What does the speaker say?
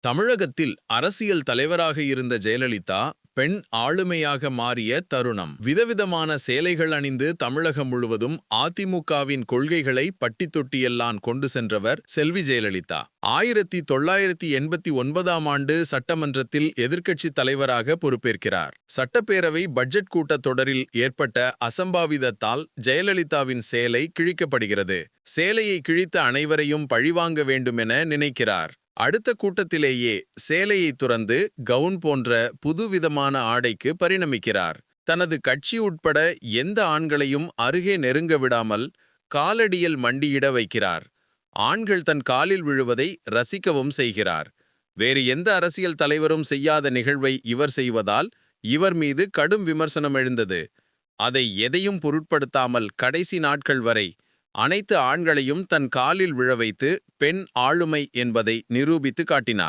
தமிழகத்தில் அரசியல் தலைவராக இருந்த ஜெயலலிதா பெண் ஆளுமையாக மாறிய தருணம். விதவிதமான சேலைகள் அணிந்து தமிழகம் முழுவதும் அதிமுகவின் கொள்கைகளை பட்டித்தொட்டியெல்லாம் கொண்டு சென்றவர் செல்வி ஜெயலலிதா. ஆயிரத்தி தொள்ளாயிரத்தி எண்பத்தி ஒன்பதாம் ஆண்டு சட்டமன்றத்தில் எதிர்க்கட்சித் தலைவராக பொறுப்பேற்கிறார். சட்டப்பேரவை பட்ஜெட் கூட்டத் தொடரில் ஏற்பட்ட அசம்பாவிதத்தால் ஜெயலலிதாவின் சேலை கிழிக்கப்படுகிறது. சேலையை கிழித்த அனைவரையும் பழிவாங்க வேண்டுமென நினைக்கிறார். அடுத்த கூட்டத்திலேயே சேலையை துறந்து கவுன் போன்ற புதுவிதமான ஆடைக்கு பரிணமிக்கிறார். தனது கட்சி உட்பட எந்த ஆண்களையும் அருகே நெருங்க விடாமல் காலடியில் மண்டியிட வைக்கிறார். ஆண்கள் தன் காலில் விழுவதை ரசிக்கவும் செய்கிறார். வேறு எந்த அரசியல் தலைவரும் செய்யாத நிகழ்வை இவர் செய்வதால் இவர் மீது கடும் விமர்சனம் எழுந்தது. அதை எதையும் பொருட்படுத்தாமல் கடைசி நாட்கள் வரை அனைத்து ஆண்களையும் தன் காலில் விழ வைத்து பெண் ஆளுமை என்பதை நிரூபித்து காட்டினார்.